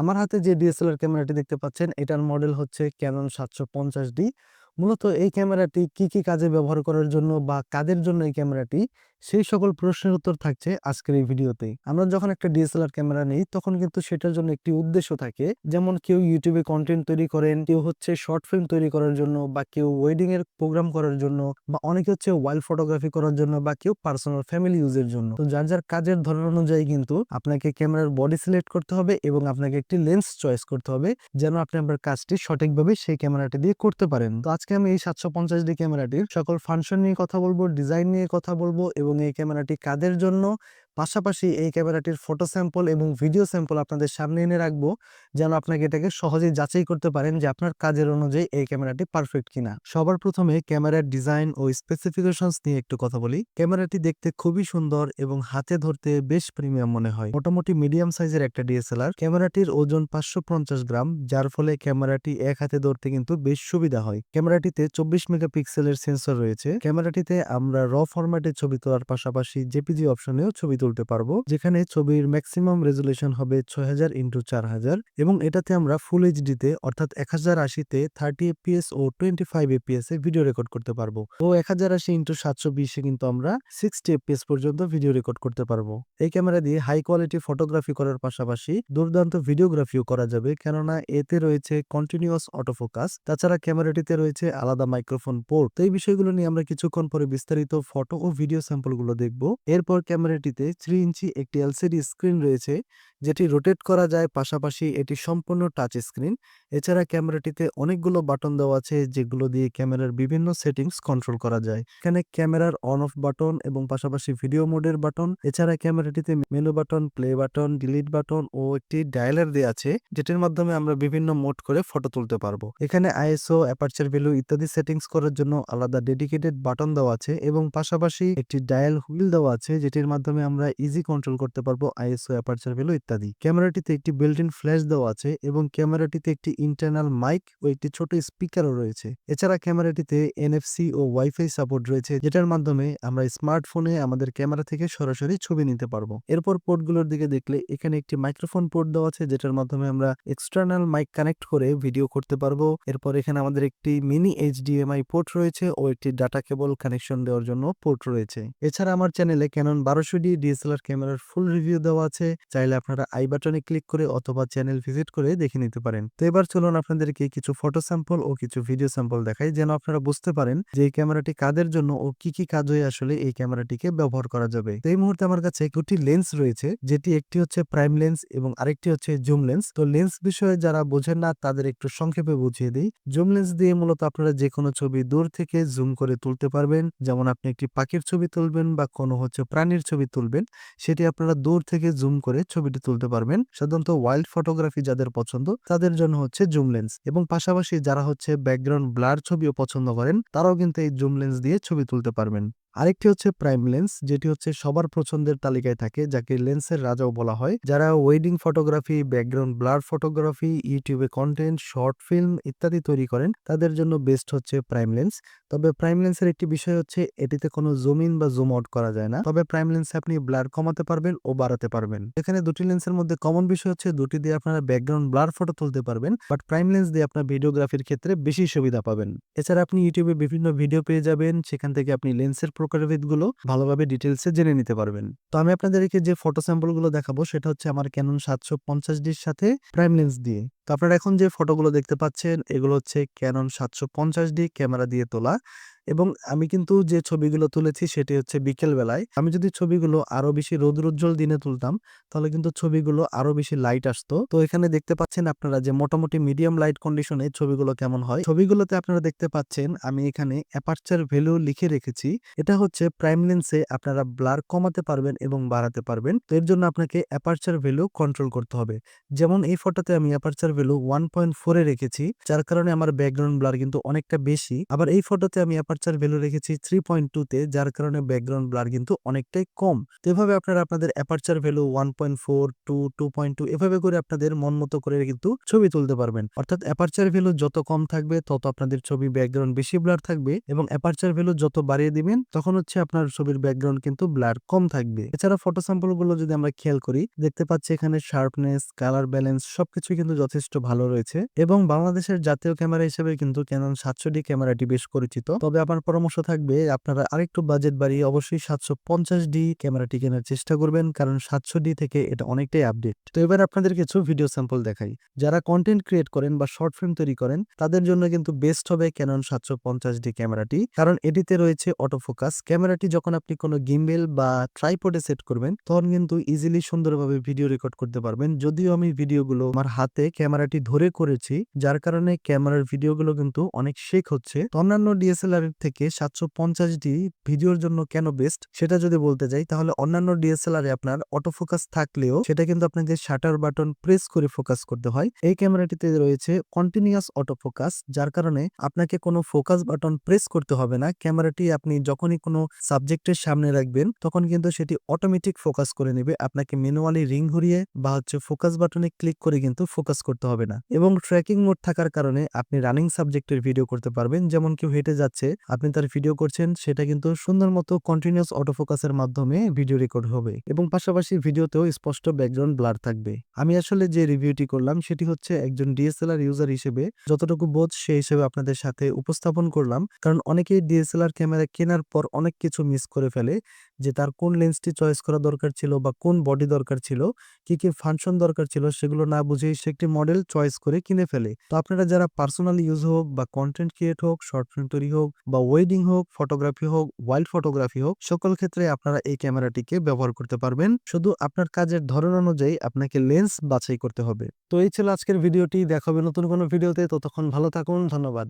আমার হাতে যে ডিএসএলআর ক্যামেরাটি দেখতে পাচ্ছেন, এটার মডেল হচ্ছে ক্যানন সাতশো পঞ্চাশ ডি। মূলত এই ক্যামেরাটি কি কি কাজে ব্যবহার করার জন্য বা কাদের জন্য এই ক্যামেরাটি? সেই সকল প্রশ্নের উত্তর থাকছে আজকের এই ভিডিওতে আমরা যখন একটা ডিএসএলআর ক্যামেরা নিই, তখন কিন্তু সেটার জন্য একটি উদ্দেশ্য থাকে। যেমন কেউ ইউটিউবে কন্টেন্ট তৈরি করেন, কেউ হচ্ছে শর্ট ফিল্ম তৈরি করার জন্য বা কেউ ওয়েডিং এর প্রোগ্রাম করার জন্য বা অনেকে হচ্ছে ওয়াইল্ড ফটোগ্রাফি করার জন্য বা কেউ পার্সোনাল ফ্যামিলি ইউজের জন্য। তো যার যার কাজের ধরন অনুযায়ী কিন্তু আপনাকে ক্যামেরার বডি সিলেক্ট করতে হবে এবং আপনাকে একটি লেন্স চয়েস করতে হবে যেন আপনি আপনার কাজটি সঠিকভাবে সেই ক্যামেরাটি দিয়ে করতে পারেন। তো আজকে আমি এই সাতশো পঞ্চাশ ডি ক্যামেরাটির সকল ফাংশন নিয়ে কথা বলব ডিজাইন নিয়ে কথা বলব এবং এই ক্যামেরাটি কাদের জন্য? পাশাপাশি এই ক্যামেরাটির ফটো স্যাম্পল এবং ভিডিও স্যাম্পল আপনাদের সামনে এনে রাখব, যেন আপনাকে এটাকে সহজেই যাচাই করতে পারেন যে আপনার কাজের অনুযায়ী এই ক্যামেরাটি পারফেক্ট কিনা। সবার প্রথমে ক্যামেরার ডিজাইন ও স্পেসিফিকেশনস নিয়ে একটু কথা বলি। ক্যামেরাটি দেখতে খুবই সুন্দর এবং হাতে ধরতে বেশ প্রিমিয়াম মনে হয়। মোটামুটি মিডিয়াম সাইজের একটা ডিএসএলআর ক্যামেরাটির ওজন পাঁচশো পঞ্চাশ গ্রাম, যার ফলে ক্যামেরাটি এক হাতে ধরতে কিন্তু বেশ সুবিধা হয়। ক্যামেরাটিতে চব্বিশ মেগাপিক্সেলের সেন্সর রয়েছে। ক্যামেরাটিতে আমরা র ফরম্যাটে ছবি তোলার পাশাপাশি জেপিজি অপশনেও ছবি তুলতে পারব। যেখানে ছবির ম্যাক্সিমাম রেজুলেশন হবে ছয় হাজার ইন্টু চার হাজার এবং এটাতে আমরা ফুল এইচডিতে অর্থাৎ এক হাজার আশিতে থার্টি এপিএস ও টোয়েন্টি ফাইভ এপিএস এ ভিডিও রেকর্ড করতে পারব। ও এক হাজার আশি ইন্টু সাতশো বিশে কিন্তু আমরা সিক্সটি এপিএস পর্যন্ত ভিডিও রেকর্ড করতে পারব। এই ক্যামেরা দিয়ে হাই কোয়ালিটি ফটোগ্রাফি করার পাশাপাশি দুর্দান্ত ভিডিওগ্রাফিও করা যাবে। কেননা এতে রয়েছে কন্টিনিউয়াস অটোফোকাস তাছাড়া ক্যামেরাটিতে রয়েছে আলাদা মাইক্রোফোন পোর্ট এই বিষয়গুলো নিয়ে আমরা কিছুক্ষণ পরে বিস্তারিত ফটো ও ভিডিও স্যাম্পলগুলো দেখব। এরপর ক্যামেরাটিতে থ্রি ইঞ্চি একটি এলসিডি স্ক্রিন রয়েছে, যেটি রোটেট করা যায়, পাশাপাশি এটি সম্পূর্ণ টাচ স্ক্রিন এছাড়া ক্যামেরাটিতে অনেকগুলো বাটন দেওয়া আছে, যেগুলো দিয়ে ক্যামেরার বিভিন্ন সেটিংস কন্ট্রোল করা যায়। এখানে ক্যামেরার অন অফ বাটন এবং পাশাপাশি ভিডিও মোডের বাটন এছাড়া ক্যামেরাটিতে menu button play button delete button ও একটি ডায়ালার দেওয়া আছে, যেটির মাধ্যমে আমরা বিভিন্ন মোড করে ফটো তুলতে পারব। এখানে আইএসও অ্যাপারচার ভ্যালু ইত্যাদি সেটিংস করার জন্য আলাদা ডেডিকেটেড বাটন দেওয়া আছে এবং পাশাপাশি একটি ডায়াল হুইল দেওয়া আছে, যেটির মাধ্যমে আমরা ইজি কন্ট্রোল করতে পারব আইএসও অ্যাপারচার ভ্যালু ইত্যাদি। ক্যামেরাটিতে একটি বিল্ট ইন ফ্ল্যাশ দেওয়া আছে এবং ক্যামেরাটিতে একটি ইন্টারনাল মাইক ও একটি ছোট স্পিকারও রয়েছে। এছাড়া ক্যামেরাটিতে এনএফসি ও ওয়াইফাই সাপোর্ট রয়েছে, যেটার মাধ্যমে আমরা স্মার্টফোনে আমাদের ক্যামেরা থেকে সরাসরি ছবি নিতে পারব। এরপর পোর্টগুলোর দিকে দেখলে এখানে একটি মাইক্রোফোন পোর্ট দেওয়া আছে, যেটার মাধ্যমে আমরা এক্সটার্নাল মাইক কানেক্ট করে ভিডিও করতে পারব। এরপর এখানে আমাদের একটি মিনি এইচডিএমআই পোর্ট রয়েছে ও একটি ডাটা কেবল কানেকশন দেওয়ার জন্য পোর্ট রয়েছে। এছাড়া আমার চ্যানেলে ক্যানন বারোশো ডি ডিএসএলআর ক্যামেরার ফুল রিভিউ দেওয়া আছে। চাইলে আপনারা আই বাটনে ক্লিক করে অথবা চ্যানেল ভিজিট করে দেখে নিতে পারেন। তো এবার চলুন আপনাদেরকে কিছু ফটো স্যাম্পল ও কিছু ভিডিও স্যাম্পল দেখাই, যেন আপনারা বুঝতে পারেন যে এই ক্যামেরাটি কাদের জন্য ও কি কি কাজে আসলে এই ক্যামেরাটিকে ব্যবহার করা যাবে। তো এই মুহূর্তে আমার কাছে দুটি লেন্স রয়েছে, যেটি একটি হচ্ছে প্রাইম লেন্স এবং আরেকটি হচ্ছে জুম লেন্স তো লেন্স বিষয়ে যারা বোঝেন না, তাদের একটু সংক্ষেপে বুঝিয়ে দিই। জুম লেন্স দিয়ে মূলত আপনারা যে কোনো ছবি দূর থেকে জুম করে তুলতে পারবেন। যেমন আপনি একটি পাখির ছবি তুলবেন বা কোনো হচ্ছে প্রাণীর ছবি তুলবেন। সেটি আপনারা দূর থেকে জুম করে ছবিটি তুলতে পারবেন। সাধারণত ওয়াইল্ড ফটোগ্রাফি যাদের পছন্দ, তাদের জন্য হচ্ছে জুম লেন্স এবং পাশাপাশি যারা হচ্ছে ব্যাকগ্রাউন্ড ব্লার ছবিও পছন্দ করেন, তারাও কিন্তু এই জুম লেন্স দিয়ে ছবি তুলতে পারবেন। আরেকটি হচ্ছে প্রাইম লেন্স যেটি হচ্ছে সবার পছন্দের তালিকায় থাকে, যাকে লেন্সের রাজাও বলা হয়। যারা wedding photography background blur photography ইউটিউবে কন্টেন্ট শর্ট ফিল্ম ইত্যাদি তৈরি করেন, তাদের জন্য বেস্ট হচ্ছে প্রাইম লেন্স তবে প্রাইম লেন্সের একটি বিষয় হচ্ছে, এটিতে কোনো জুম ইন বা জুম আউট করা যায় না। তবে প্রাইম লেন্সে আপনি ব্লার কমাতে পারবেন ও বাড়াতে পারবেন। এখানে দুটি লেন্সের মধ্যে কমন বিষয় হচ্ছে, দুটি দিয়ে আপনারা ব্যাকগ্রাউন্ড ব্লার ফটো তুলতে পারবেন বাট প্রাইম লেন্স দিয়ে আপনার ভিডিওগ্রাফির ক্ষেত্রে বেশি সুবিধা পাবেন। এছাড়া আপনি ইউটিউবে বিভিন্ন ভিডিও পেয়ে যাবেন, সেখান থেকে আপনি লেন্সের প্রকারভেদগুলো ভালোভাবে ডিটেলসে জেনে নিতে পারবেন। তো আমি আপনাদেরকে যে ফটো স্যাম্পলগুলো দেখাবো, সেটা হচ্ছে আমার ক্যানন সাতশো পঞ্চাশ ডির সাথে প্রাইম লেন্স দিয়ে। তো আপনারা এখন যে ফটোগুলো দেখতে পাচ্ছেন, এগুলো হচ্ছে ক্যানন সাতশো পঞ্চাশ ডি ক্যামেরা দিয়ে তোলা। এবং আমি কিন্তু যে ছবিগুলো তুলেছি, সেটি হচ্ছে বিকেল বেলায় আমি যদি ছবিগুলো আরও বেশি রোদ্রোজ্জ্বল দিনে তুলতাম, তাহলে কিন্তু ছবিগুলো আরও বেশি লাইট আসতো। তো এখানে দেখতে পাচ্ছেন আপনারা যে মোটামুটি মিডিয়াম লাইট কন্ডিশনে ছবিগুলো কেমন হয়। ছবিগুলোতে আপনারা দেখতে পাচ্ছেন, আমি এখানে অ্যাপারচার ভ্যালু লিখে রেখেছি। এটা হচ্ছে প্রাইম লেন্সে আপনারা ব্লার কমাতে পারবেন এবং বাড়াতে পারবেন। তো এর জন্য আপনাকে অ্যাপারচার ভ্যালু কন্ট্রোল করতে হবে। যেমন এই ফটোতে আমি অ্যাপারচার ভ্যালু ওয়ান পয়েন্ট ফোরে রেখেছি, যার কারণে আমার ব্যাকগ্রাউন্ড ব্লার কিন্তু অনেকটা বেশি। আবার এই ফটোতে আমি অ্যাপারচার ভ্যালু রেখেছি থ্রি পয়েন্ট টুতে যার কারণে ব্যাকগ্রাউন্ড ব্লার কিন্তু অনেকটাই কম। তো এভাবে আপনারা আপনাদের aperture value one point four to two point two এভাবে করে আপনাদের মন মতো করে কিন্তু ছবি তুলতে পারবেন। অর্থাৎ অ্যাপারচার ভ্যালু যত কম থাকবে, তত আপনাদের ছবি ব্যাকগ্রাউন্ড বেশি ব্লার থাকবে এবং অ্যাপারচার ভ্যালু যত বাড়িয়ে দিবেন, তখন হচ্ছে আপনার ছবির ব্যাকগ্রাউন্ড কিন্তু ব্লার কম থাকবে। এছাড়া ফটো স্যাম্পলগুলো যদি আমরা খেয়াল করি, দেখতে পাচ্ছি এখানে শার্পনেস কালার ব্যালেন্স সবকিছু কিন্তু যথেষ্ট ভালো রয়েছে এবং বাংলাদেশের জাতীয় ক্যামেরা হিসেবে কিন্তু ক্যানন সাতশো ডি ক্যামেরাটি বেশ পরিচিত। তবে আমার পরামর্শ থাকবে আপনারা আরেকটু বাজেট বাড়িয়ে অবশ্যই সাতশো পঞ্চাশ ডি ক্যামেরাটি কেনার চেষ্টা করবেন কারণ সাতশো ডি থেকে এটা অনেকটাই আপডেট তো এবার আপনাদের কিছু ভিডিও স্যাম্পল দেখাই। যারা কন্টেন্ট ক্রিয়েট করেন বা শর্ট ফিল্ম তৈরি করেন, তাদের জন্য কিন্তু বেস্ট হবে ক্যানন সাতশো পঞ্চাশ ডি ক্যামেরাটি কারণ এটিতে রয়েছে অটো ফোকাস ক্যামেরাটি যখন আপনি কোনো গিম্বেল বা ট্রাইপডে সেট করবেন, তখন কিন্তু ইজিলি সুন্দরভাবে ভিডিও রেকর্ড করতে পারবেন। যদিও আমি ভিডিওগুলো আমার হাতে ক্যামেরাটি ধরে করেছি, যার কারণে ক্যামেরার ভিডিওগুলো কিন্তু অনেক শেক হচ্ছে। অন্যান্য ডিএসএলআর থেকে সাতশো পঞ্চাশ ডি ভিডিওর জন্য কেন বেস্ট সেটা যদি বলতে যাই, তাহলে অন্যান্য ডিএসএলআর এ আপনার অটোফোকাস থাকলেও সেটা কিন্তু আপনাকে শাটার বাটন প্রেস করে ফোকাস করতে হয়। এই ক্যামেরাটিতে রয়েছে কন্টিনিউয়াস অটোফোকাস যার কারণে আপনাকে কোনো ফোকাস বাটন প্রেস করতে হবে না। ক্যামেরাটি আপনি যখনই কোনো সাবজেক্টের সামনে রাখবেন, তখন কিন্তু সেটি অটোমেটিক ফোকাস করে নেবে। আপনাকে ম্যানুয়ালি রিং ঘুরিয়ে বা হচ্ছে ফোকাস বাটনে ক্লিক করে কিন্তু ফোকাস করতে হবে না। এবং ট্র্যাকিং মোড থাকার কারণে আপনি রানিং সাবজেক্টের ভিডিও করতে পারবেন। যেমন কেউ হেঁটে যাচ্ছে, আপনি তার ভিডিও করছেন, সেটা কিন্তু সুন্দর মতো কন্টিনিউয়াস অটোফোকাসের মাধ্যমে ভিডিও রেকর্ড হবে। এবং পাশাপাশি ভিডিওতেও স্পষ্ট ব্যাকগ্রাউন্ড ব্লার থাকবে। আমি আসলে যে রিভিউটি করলাম, সেটি হচ্ছে একজন ডিএসএলআর ইউজার হিসেবে। যতটুকু বোধ সেই হিসেবে আপনাদের সাথে উপস্থাপন করলাম। কারণ অনেকেই ডিএসএলআর ক্যামেরা কেনার পর অনেক কিছু মিস করে ফেলে, যে তার কোন লেন্সটি চয়েস করা দরকার ছিল বা কোন বডি দরকার ছিল, কি কি ফাংশন দরকার ছিল, সেগুলো না বুঝেই সে একটি মডেল চয়েস করে কিনে ফেলে। তো আপনারা যারা পার্সোনাল ইউজ হোক বা কন্টেন্ট ক্রিয়েট হোক শর্ট ফিল্ম তৈরি হোক বা ওয়েডিং হোক ফটোগ্রাফি হোক ওয়াইল্ড ফটোগ্রাফি হোক, সকল ক্ষেত্রে আপনারা এই ক্যামেরাটিকে ব্যবহার করতে পারবেন। শুধু আপনার কাজের ধরন অনুযায়ী আপনাকে লেন্স বাছাই করতে হবে। তো এই ছিল আজকের ভিডিওটি। দেখাবে নতুন কোনো ভিডিওতে ততক্ষণ ভালো থাকুন। ধন্যবাদ।